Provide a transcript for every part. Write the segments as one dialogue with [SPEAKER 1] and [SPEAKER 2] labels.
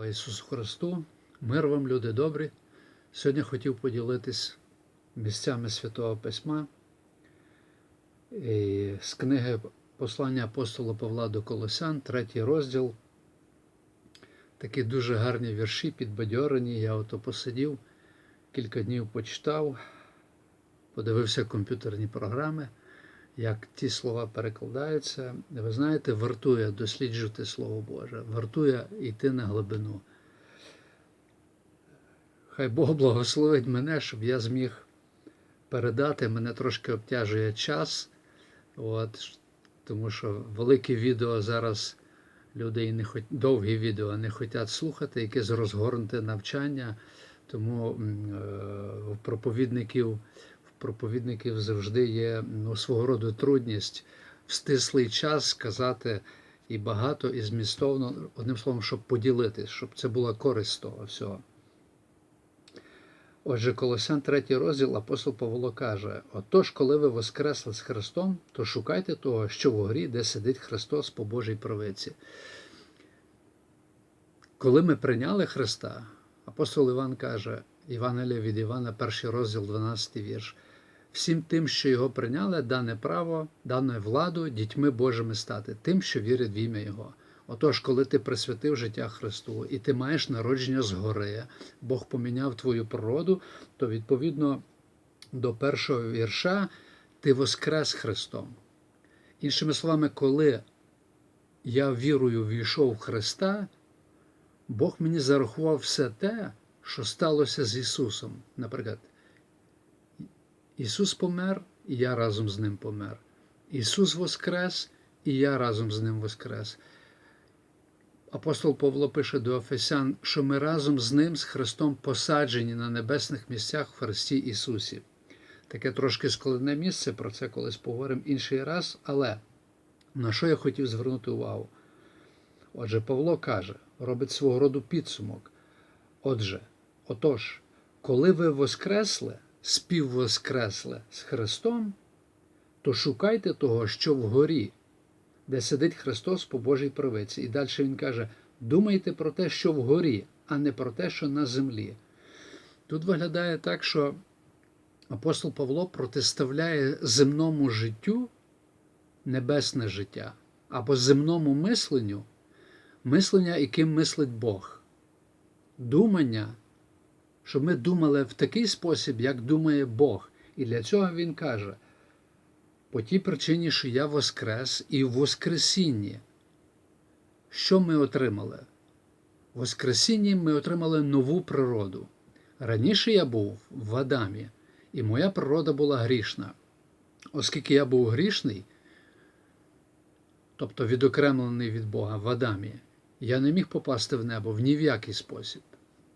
[SPEAKER 1] Слава Ісусу Христу, мир вам, люди добрі. Сьогодні хотів поділитись місцями Святого Письма з книги Послання апостола Павла до Колосян, третій розділ. Такі дуже гарні вірші, підбадьорені. Я ото посидів, кілька днів почитав, подивився комп'ютерні програми, як ті слова перекладаються. Ви знаєте, вартує досліджувати Слово Боже, вартує йти на глибину. Хай Бог благословить мене, щоб я зміг передати. Мене трошки обтяжує час, от, тому що великі відео зараз люди не хот... довгі відео не хочуть слухати, якесь розгорнуте навчання. Тому е, проповідників, проповідників завжди є ну, свого роду трудність в стислий час сказати і багато, і змістовно, одним словом, щоб поділитись, щоб це була користь того всього. Отже, Колосян 3 розділ апостол Павло каже: Отож, коли ви воскресли з Христом, то шукайте того, що вгорі, де сидить Христос по Божій правиці. Коли ми прийняли Христа, апостол Іван каже, Євангелія від Івана, перший розділ, 12 вірш. Всім тим, що його прийняли, дане право, дане владу дітьми Божими стати, тим, що вірять в ім'я Його. Отож, коли ти присвятив життя Христу і ти маєш народження згори, Бог поміняв твою природу, то відповідно до першого вірша ти воскрес Христом. Іншими словами, коли я вірою війшов в Христа, Бог мені зарахував все те, що сталося з Ісусом. Наприклад, Ісус помер, і я разом з Ним помер. Ісус воскрес, і я разом з Ним воскрес. Апостол Павло пише до Ефесян, що ми разом з Ним, з Христом, посаджені на небесних місцях в Христі Ісусі. Таке трошки складне місце, про це колись поговоримо інший раз. Але на що я хотів звернути увагу? Отже, Павло каже, робить свого роду підсумок. Отже, отож, коли ви воскресли, співвоскресли з Христом, то шукайте того, що вгорі, де сидить Христос по Божій правиці. І далі він каже: думайте про те, що вгорі, а не про те, що на землі. Тут виглядає так, що апостол Павло протиставляє земному життю небесне життя або земному мисленню, мислення, яким мислить Бог. Думання, щоб ми думали в такий спосіб, як думає Бог. І для цього він каже по тій причині, що я воскрес, і в Воскресінні. Що ми отримали? В Воскресінні ми отримали нову природу. Раніше я був в Адамі, і моя природа була грішна. Оскільки я був грішний, тобто відокремлений від Бога в Адамі, я не міг попасти в небо в ні в який спосіб.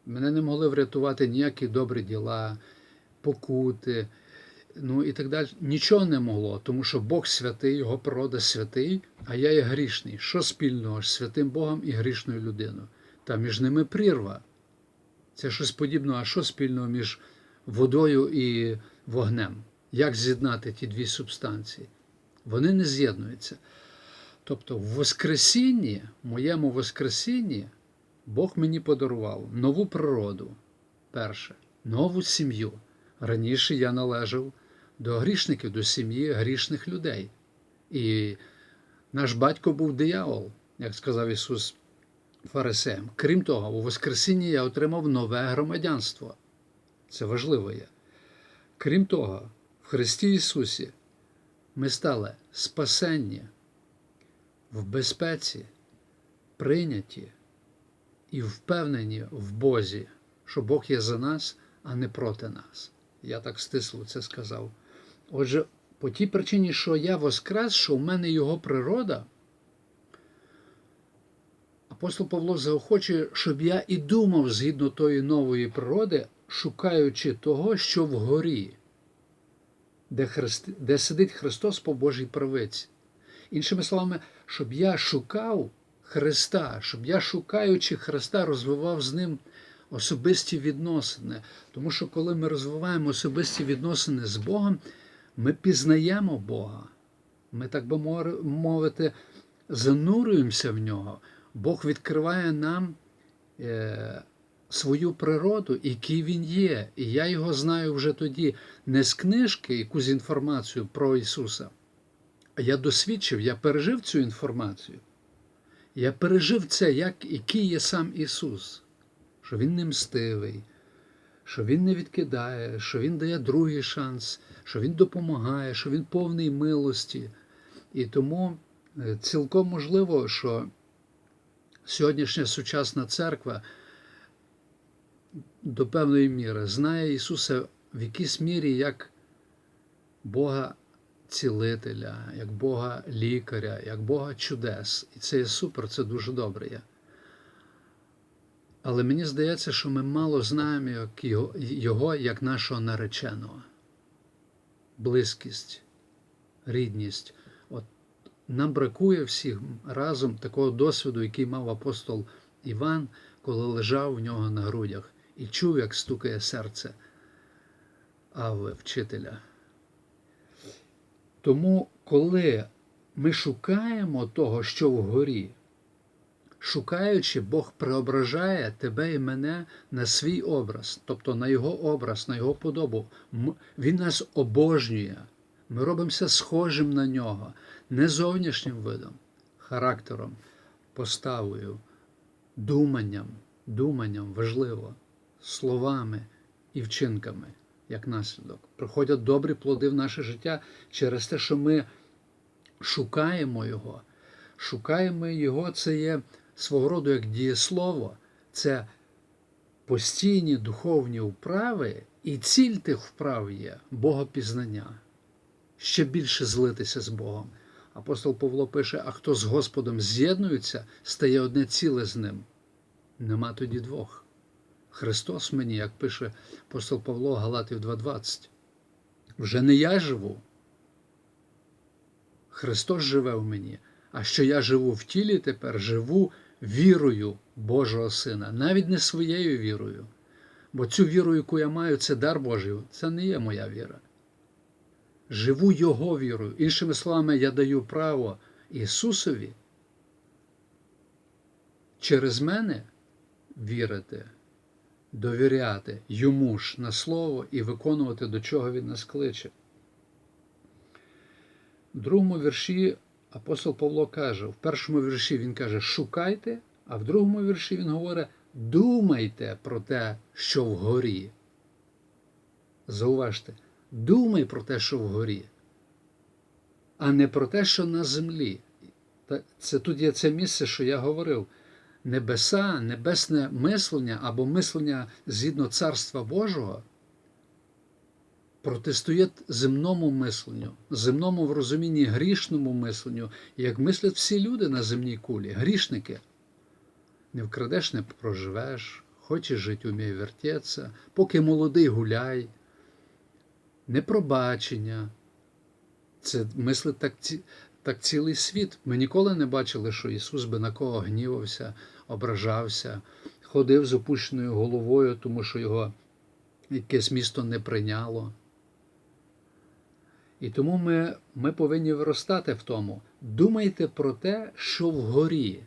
[SPEAKER 1] Мене не могли врятувати ніякі добрі діла, покути ну і так далі. Нічого не могло, тому що Бог святий, його природа святий, а я є грішний. Що спільного з святим Богом і грішною людиною? Та між ними прірва. Це щось подібне, а що спільного між водою і вогнем? Як з'єднати ті дві субстанції? Вони не з'єднуються. Тобто, в Воскресінні, моєму Воскресінні, Бог мені подарував нову природу, перше, нову сім'ю. Раніше я належав до грішників, до сім'ї грішних людей. І наш батько був диявол, як сказав Ісус Фарисеям. Крім того, у Воскресінні я отримав нове громадянство. Це важливо є. Крім того, в Христі Ісусі ми стали спасенні, в безпеці, прийняті і впевнені в Бозі, що Бог є за нас, а не проти нас. Я так стисло це сказав. Отже, по тій причині, що я воскрес, що в мене його природа, апостол Павло заохочує, щоб я і думав згідно тої нової природи, шукаючи того, що вгорі, де, Христ... де сидить Христос по Божій правиці. Іншими словами, щоб я шукав Христа, щоб я, шукаючи Христа, розвивав з ним особисті відносини. Тому що коли ми розвиваємо особисті відносини з Богом, ми пізнаємо Бога. Ми, так би мовити, занурюємося в нього. Бог відкриває нам е, свою природу, який він є. І я його знаю вже тоді не з книжки, якусь інформацію про Ісуса, а я досвідчив, я пережив цю інформацію. Я пережив це, як, який є сам Ісус, що Він не мстивий, що Він не відкидає, що Він дає другий шанс, що Він допомагає, що Він повний милості. І тому е, цілком можливо, що сьогоднішня сучасна церква до певної міри знає Ісуса в якійсь мірі як Бога цілителя, як Бога лікаря, як Бога чудес. І це є супер, це дуже добре є. Але мені здається, що ми мало знаємо як його, його як нашого нареченого. Близькість, рідність. От нам бракує всіх разом такого досвіду, який мав апостол Іван, коли лежав у нього на грудях і чув, як стукає серце Аве, вчителя. Тому, коли ми шукаємо того, що вгорі, шукаючи, Бог преображає тебе і мене на свій образ, тобто на Його образ, на Його подобу. Він нас обожнює. Ми робимося схожим на нього, не зовнішнім видом, характером, поставою, думанням, думанням важливо, словами і вчинками, як наслідок. Приходять добрі плоди в наше життя через те, що ми шукаємо Його. Шукаємо Його, це є свого роду як дієслово, це постійні духовні вправи, і ціль тих вправ є Богопізнання. Ще більше злитися з Богом. Апостол Павло пише: а хто з Господом з'єднується, стає одне ціле з ним. Нема тоді двох. Христос мені, як пише апостол Павло Галатів 2.20. Вже не я живу. Христос живе в мені, а що я живу в тілі тепер, живу вірою Божого Сина, навіть не своєю вірою. Бо цю віру, яку я маю, це дар Божий, це не є моя віра. Живу Його вірою. Іншими словами, я даю право Ісусові через мене вірити, довіряти Йому ж на Слово і виконувати, до чого Він нас кличе. В другому вірші апостол Павло каже, в першому вірші він каже, шукайте, а в другому вірші він говорить, думайте про те, що вгорі. Зауважте, думай про те, що вгорі, а не про те, що на землі. Це тут є це місце, що я говорив. Небеса, небесне мислення або мислення згідно Царства Божого протистоїть земному мисленню, земному в розумінні грішному мисленню, як мислять всі люди на земній кулі, грішники. Не вкрадеш, не проживеш, хочеш жити, умій вертеться, поки молодий гуляй, непробачення. Це мислить так, так цілий світ. Ми ніколи не бачили, що Ісус би на кого гнівався, ображався, ходив з опущеною головою, тому що його якесь місто не прийняло. І тому ми, ми повинні виростати в тому. Думайте про те, що вгорі.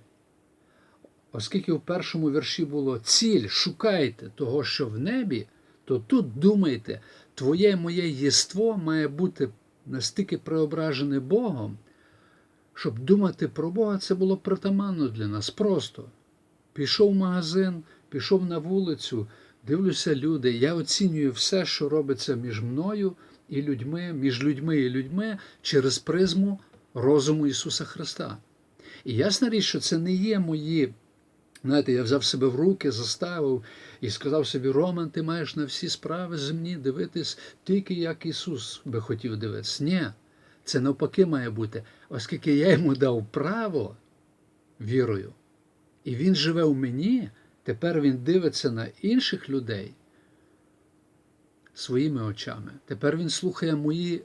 [SPEAKER 1] Оскільки в першому вірші було ціль, шукайте того, що в небі, то тут думайте, твоє моє єство має бути настільки преображене Богом, щоб думати про Бога, це було притаманно для нас просто. Пішов в магазин, пішов на вулицю, дивлюся люди, я оцінюю все, що робиться між мною і людьми, між людьми і людьми через призму розуму Ісуса Христа. І ясна річ, що це не є мої. Знаєте, я взяв себе в руки, заставив і сказав собі, Роман, ти маєш на всі справи земні дивитись тільки як Ісус би хотів дивитися. Ні, це навпаки має бути, оскільки я йому дав право вірою, і він живе в мені, тепер він дивиться на інших людей своїми очами. Тепер він слухає мої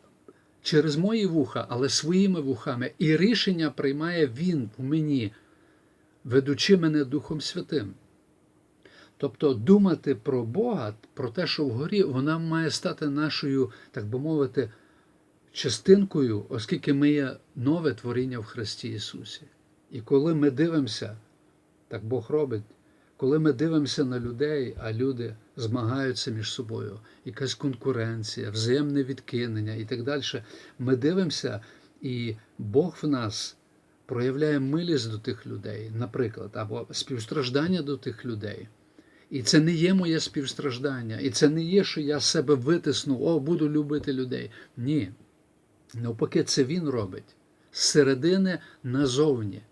[SPEAKER 1] через мої вуха, але своїми вухами. І рішення приймає він в мені, ведучи мене Духом Святим. Тобто думати про Бога, про те, що вгорі, вона має стати нашою, так би мовити, частинкою, оскільки ми є нове творіння в Христі Ісусі. І коли ми дивимося, так Бог робить, коли ми дивимося на людей, а люди змагаються між собою, якась конкуренція, взаємне відкинення і так далі, ми дивимося, і Бог в нас проявляє милість до тих людей, наприклад, або співстраждання до тих людей. І це не є моє співстраждання, і це не є, що я себе витиснув, о, буду любити людей. Ні. Навпаки, це він робить з середини назовні.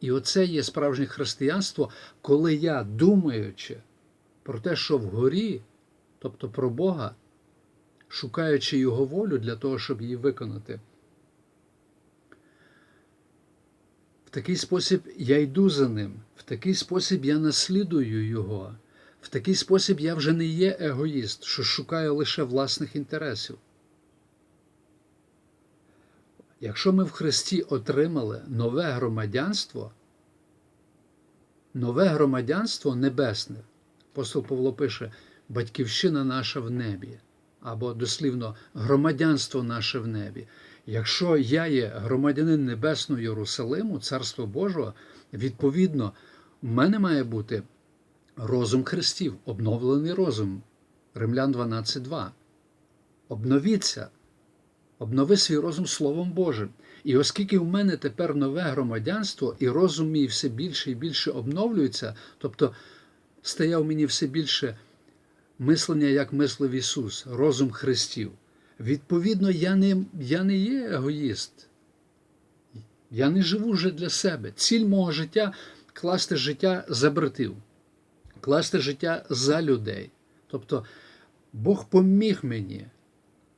[SPEAKER 1] І оце є справжнє християнство, коли я, думаючи про те, що вгорі, тобто про Бога, шукаючи Його волю для того, щоб її виконати, в такий спосіб я йду за ним, в такий спосіб я наслідую Його, в такий спосіб я вже не є егоїст, що шукаю лише власних інтересів. Якщо ми в Христі отримали нове громадянство, нове громадянство небесне, апостол Павло пише, батьківщина наша в небі, або дослівно громадянство наше в небі. Якщо я є громадянин Небесного Єрусалиму, Царства Божого, відповідно, в мене має бути розум Христів, обновлений розум. Римлян 12.2. Обновіться. Обнови свій розум Словом Божим. І оскільки в мене тепер нове громадянство, і розум мій все більше і більше обновлюється, тобто стає в мені все більше мислення, як мислив Ісус, розум Христів. Відповідно, я не, я не є егоїст. Я не живу вже для себе. Ціль мого життя класти життя за братів, класти життя за людей. Тобто Бог поміг мені,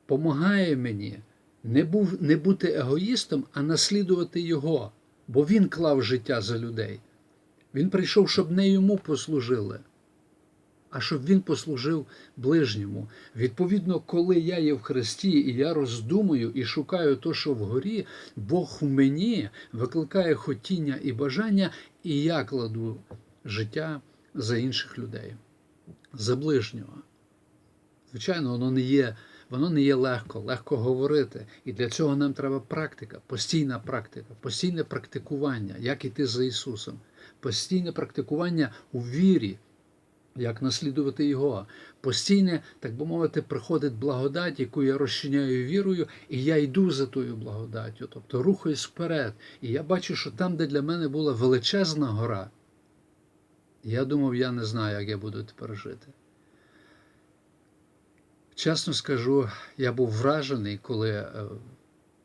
[SPEAKER 1] помагає мені не, був, не бути егоїстом, а наслідувати Його, бо Він клав життя за людей. Він прийшов, щоб не йому послужили, а щоб він послужив ближньому. Відповідно, коли я є в Христі і я роздумую і шукаю то, що вгорі, Бог в мені викликає хотіння і бажання, і я кладу життя за інших людей, за ближнього. Звичайно, воно не є. Воно не є легко, легко говорити. І для цього нам треба практика, постійна практика, постійне практикування, як іти за Ісусом, постійне практикування у вірі, як наслідувати Його. Постійне, так би мовити, приходить благодать, яку я розчиняю вірою, і я йду за тою благодаттю, тобто рухаюсь вперед. І я бачу, що там, де для мене була величезна гора, я думав, я не знаю, як я буду тепер жити. Чесно скажу, я був вражений, коли,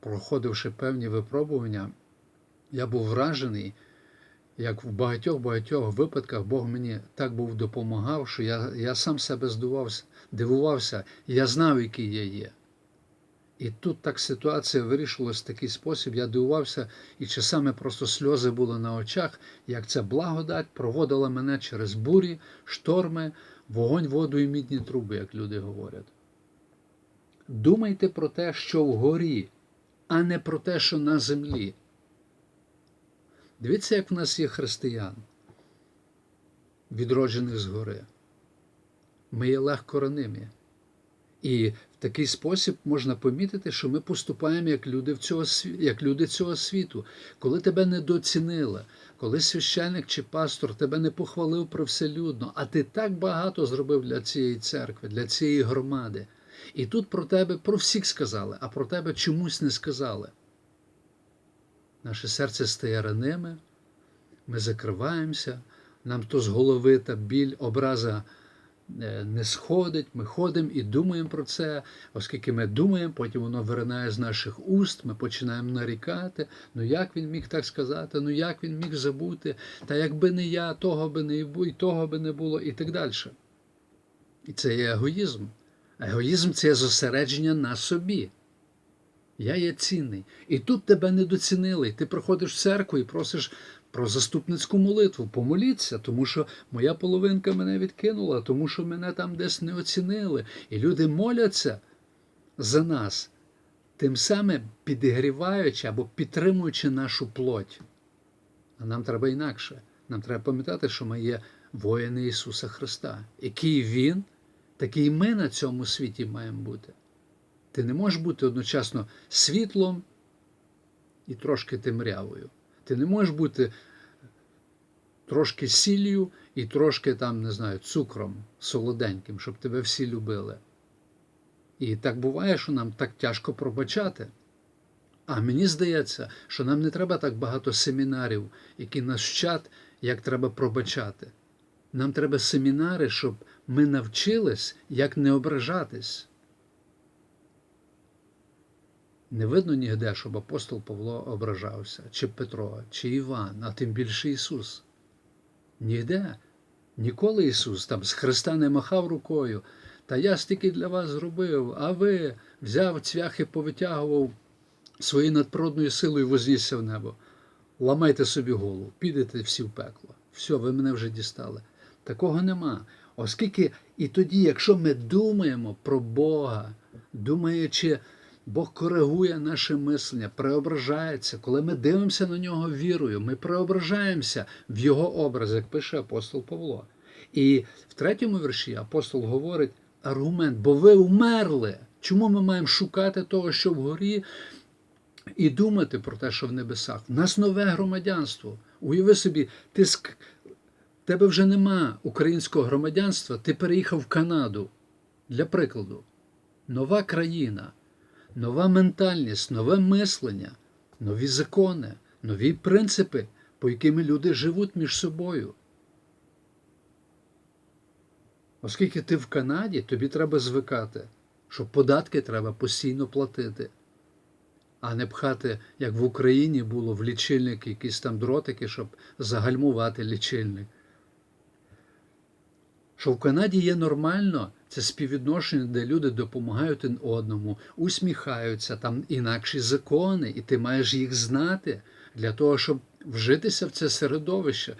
[SPEAKER 1] проходивши певні випробування, я був вражений, як в багатьох-багатьох випадках Бог мені так був допомагав, що я я сам себе здивувався, дивувався, я знав, який я є. І тут так ситуація вирішилась в такий спосіб, я дивувався, і часами просто сльози були на очах, як ця благодать проводила мене через бурі, шторми, вогонь, воду і мідні труби, як люди говорять. Думайте про те, що вгорі, а не про те, що на землі. Дивіться, як в нас є християн, відроджених згори. Ми є легко ранимі. І в такий спосіб можна помітити, що ми поступаємо як люди, цього, як люди цього світу. Коли тебе недоцінили, коли священник чи пастор тебе не похвалив привселюдно, а ти так багато зробив для цієї церкви, для цієї громади. І тут про тебе про всіх сказали, а про тебе чомусь не сказали. Наше серце стає раними, ми закриваємося, нам то з голови та біль, образа не сходить, ми ходимо і думаємо про це, оскільки ми думаємо, потім воно виринає з наших уст, ми починаємо нарікати. Ну як він міг так сказати, ну як він міг забути, та якби не я, того би не і того би не було, і так далі. І це є егоїзм. Егоїзм це зосередження на собі. Я є цінний. І тут тебе недоцінили. Ти приходиш в церкву і просиш про заступницьку молитву. Помоліться, тому що моя половинка мене відкинула, тому що мене там десь не оцінили. І люди моляться за нас, тим самим підігріваючи або підтримуючи нашу плоть. А нам треба інакше. Нам треба пам'ятати, що ми є воїни Ісуса Христа, який Він такий ми на цьому світі маємо бути. Ти не можеш бути одночасно світлом і трошки темрявою. Ти не можеш бути трошки сіллю і трошки там, не знаю, цукром солоденьким, щоб тебе всі любили. І так буває, що нам так тяжко пробачати. А мені здається, що нам не треба так багато семінарів, які нас вчать, як треба пробачати. Нам треба семінари, щоб ми навчились, як не ображатись. Не видно ніде, щоб апостол Павло ображався, чи Петро, чи Іван, а тим більше Ісус. Нігде. Ніколи Ісус там з Христа не махав рукою. Та я стільки для вас зробив, а ви взяв цвяхи, повитягував своєю надприродною силою вознісся в небо. Ламайте собі голову, підете всі в пекло. Все, ви мене вже дістали. Такого нема. Оскільки і тоді, якщо ми думаємо про Бога, думаючи, Бог коригує наше мислення, преображається, коли ми дивимося на нього вірою, ми преображаємося в Його образ, як пише апостол Павло. І в третьому вірші апостол говорить аргумент, бо ви вмерли. Чому ми маємо шукати того, що вгорі, і думати про те, що в небесах? У нас нове громадянство. Уяви собі, ти. Тебе вже нема українського громадянства, ти переїхав в Канаду. Для прикладу, нова країна, нова ментальність, нове мислення, нові закони, нові принципи, по якими люди живуть між собою. Оскільки ти в Канаді, тобі треба звикати, що податки треба постійно платити, а не пхати, як в Україні було в лічильник якісь там дротики, щоб загальмувати лічильник. Що в Канаді є нормально, це співвідношення, де люди допомагають одному, усміхаються, там інакші закони, і ти маєш їх знати для того, щоб вжитися в це середовище,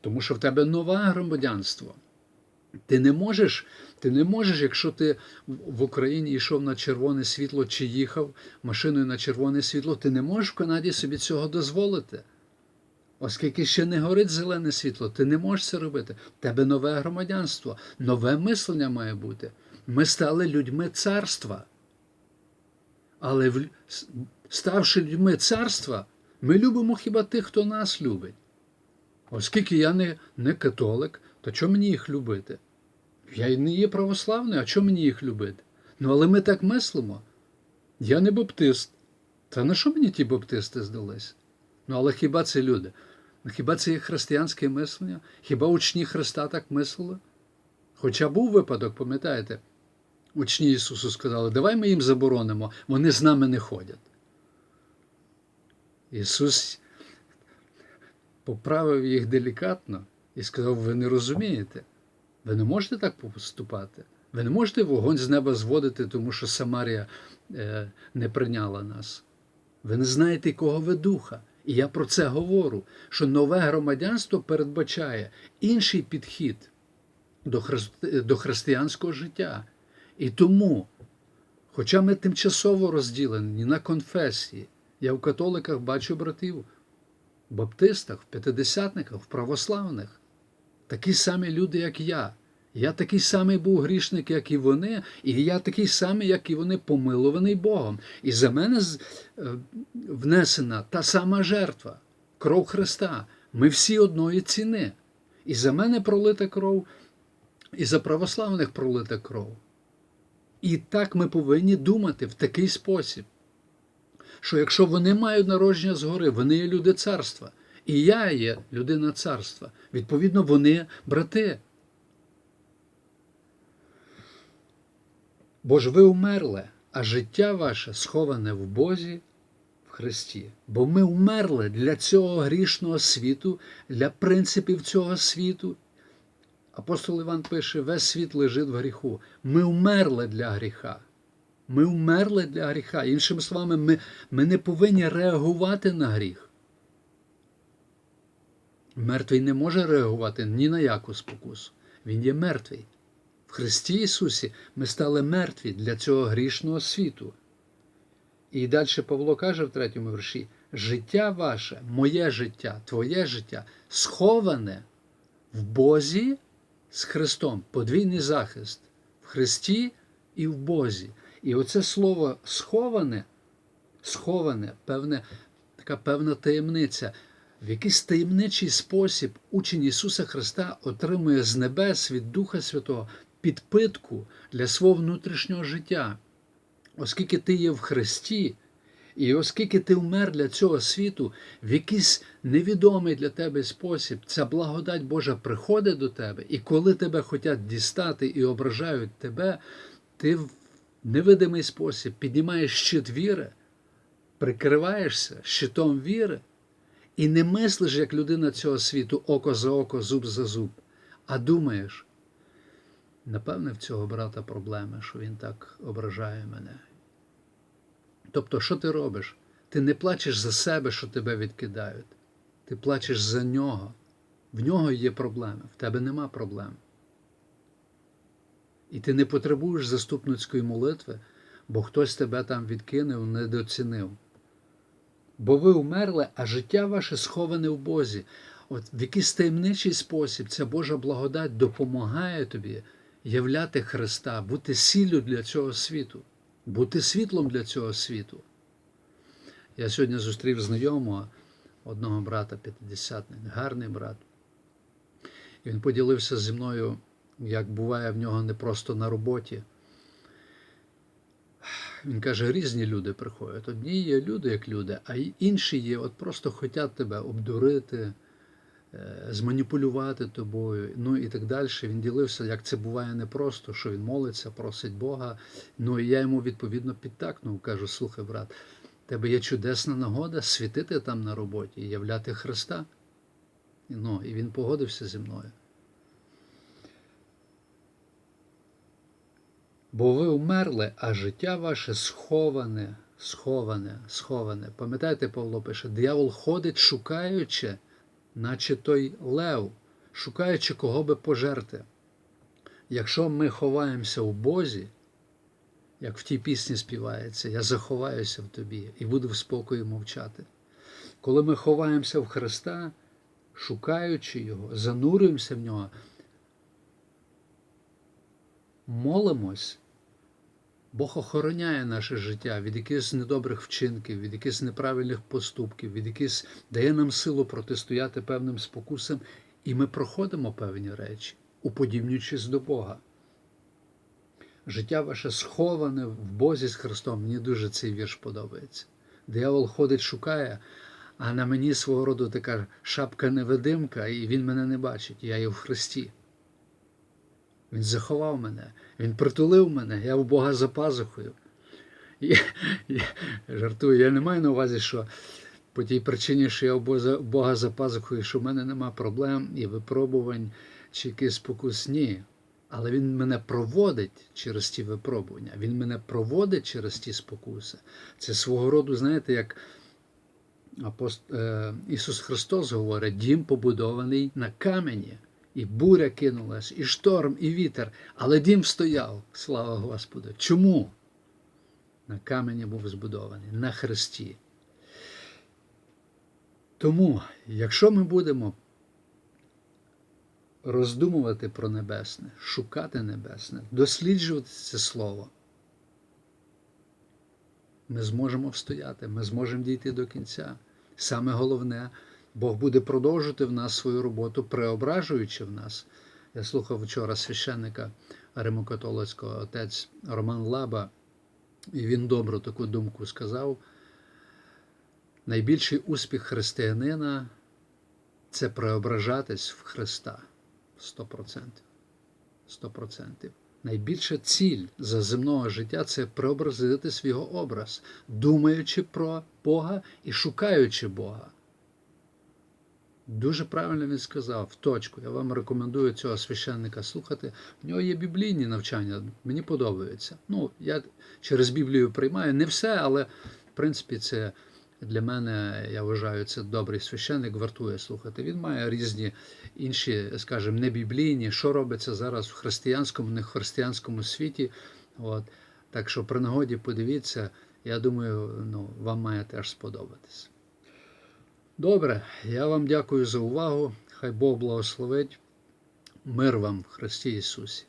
[SPEAKER 1] тому що в тебе нове громадянство. Ти не можеш, ти не можеш, якщо ти в Україні йшов на червоне світло чи їхав машиною на червоне світло, ти не можеш в Канаді собі цього дозволити. Оскільки ще не горить зелене світло, ти не можеш це робити. В тебе нове громадянство, нове мислення має бути. Ми стали людьми царства. Але ставши людьми царства, ми любимо хіба тих, хто нас любить. Оскільки я не, не католик, то чому мені їх любити? Я не є православний, а чому мені їх любити? Ну, але ми так мислимо. Я не баптист. Та на що мені ті баптисти здались? Ну, але хіба це люди? Ну, Хіба це є християнське мислення? Хіба учні Христа так мислили? Хоча був випадок, пам'ятаєте, учні Ісусу сказали, давай ми їм заборонимо, вони з нами не ходять. Ісус поправив їх делікатно і сказав: ви не розумієте, ви не можете так поступати. Ви не можете вогонь з неба зводити, тому що Самарія е, не прийняла нас. Ви не знаєте, кого ви духа. І я про це говорю, що нове громадянство передбачає інший підхід до, христи- до християнського життя. І тому, хоча ми тимчасово розділені на конфесії, я в католиках бачу братів, в баптистах, в п'ятидесятниках, в православних, такі самі люди, як я. Я такий самий був грішник, як і вони, і я такий самий, як і вони, помилований Богом. І за мене е, внесена та сама жертва, кров Христа. Ми всі одної ціни. І за мене пролита кров, і за православних пролита кров. І так ми повинні думати в такий спосіб, що якщо вони мають народження згори, вони є люди царства, і я є людина царства, відповідно, вони брати. Бо ж ви умерли, а життя ваше сховане в Бозі в Христі. Бо ми умерли для цього грішного світу, для принципів цього світу. Апостол Іван пише: весь світ лежить в гріху. Ми умерли для гріха. Ми умерли для гріха. Іншими словами, ми, ми не повинні реагувати на гріх. Мертвий не може реагувати ні на яку спокусу. Він є мертвий. Христі Ісусі ми стали мертві для цього грішного світу. І далі Павло каже в третьому вірші: життя ваше, моє життя, твоє життя сховане в Бозі з Христом. Подвійний захист в Христі і в Бозі. І оце слово сховане, сховане, певне, така певна таємниця. в якийсь таємничий спосіб учень Ісуса Христа отримує з небес від Духа Святого підпитку для свого внутрішнього життя. Оскільки ти є в Христі, і оскільки ти вмер для цього світу в якийсь невідомий для тебе спосіб, ця благодать Божа приходить до тебе, і коли тебе хочуть дістати і ображають тебе, ти в невидимий спосіб піднімаєш щит віри, прикриваєшся щитом віри і не мислиш, як людина цього світу, око за око, зуб за зуб, а думаєш, напевне, в цього брата проблеми, що він так ображає мене. Тобто, що ти робиш? Ти не плачеш за себе, що тебе відкидають. Ти плачеш за нього. В нього є проблеми, в тебе нема проблем. І ти не потребуєш заступницької молитви, бо хтось тебе там відкинув, недооцінив. Бо ви вмерли, а життя ваше сховане в Бозі. От в якийсь таємничий спосіб ця Божа благодать допомагає тобі являти Христа, бути сіллю для цього світу, бути світлом для цього світу. Я сьогодні зустрів знайомого одного брата п'ятидесятник, гарний брат. І він поділився зі мною, як буває в нього не просто на роботі. Він каже, різні люди приходять. Одні є люди, як люди, а інші є, от просто хочуть тебе обдурити, зманіпулювати тобою, ну і так далі. Він ділився, як це буває непросто, що він молиться, просить Бога. Ну і я йому відповідно підтакнув, кажу, слухай, брат, тебе є чудесна нагода світити там на роботі і являти Христа. Ну, і він погодився зі мною. Бо ви вмерли, а життя ваше сховане, сховане, сховане. Пам'ятаєте, Павло пише, диявол ходить, шукаючи, наче той лев, шукаючи, кого би пожерти. Якщо ми ховаємося в Бозі, як в тій пісні співається, я заховаюся в тобі і буду в спокої мовчати. Коли ми ховаємося в Христа, шукаючи Його, занурюємося в нього, молимось, Бог охороняє наше життя від якихось недобрих вчинків, від якихось неправильних поступків, від якихось дає нам силу протистояти певним спокусам, і ми проходимо певні речі, уподібнюючись до Бога. Життя ваше сховане в Бозі з Христом. Мені дуже цей вірш подобається. Диявол ходить, шукає, а на мені свого роду така шапка-невидимка, і він мене не бачить. Я є в Христі. Він заховав мене, він притулив мене, я в Бога за пазухою. І, і, жартую, я не маю на увазі, що по тій причині, що я Бога, Бога за пазухою, що в мене нема проблем і випробувань чи якийсь спокус. Ні. Але Він мене проводить через ті випробування, Він мене проводить через ті спокуси. Це свого роду, знаєте, як апост... е, Ісус Христос говорить, дім побудований на камені. І буря кинулась, і шторм, і вітер, але дім стояв, слава Господу. Чому? На камені був збудований, на хресті. Тому, якщо ми будемо роздумувати про небесне, шукати небесне, досліджувати це слово, ми зможемо встояти, ми зможемо дійти до кінця. Саме головне, Бог буде продовжувати в нас свою роботу, преображуючи в нас. Я слухав вчора священника римокатолицького отець Роман Лаба, і він добру таку думку сказав. Найбільший успіх християнина це преображатись в Христа. 100%. 100%. Найбільша ціль за земного життя це преобразити свій образ, думаючи про Бога і шукаючи Бога. Дуже правильно він сказав, в точку. Я вам рекомендую цього священника слухати. В нього є біблійні навчання, мені подобаються. Ну, я через Біблію приймаю не все, але в принципі це для мене, я вважаю, це добрий священник, вартує слухати. Він має різні інші, скажімо, не біблійні, що робиться зараз в християнському, не християнському світі. От. Так що при нагоді подивіться, я думаю, ну, вам має теж сподобатись. Добре, я вам дякую за увагу. Хай Бог благословить. Мир вам в Христі Ісусі.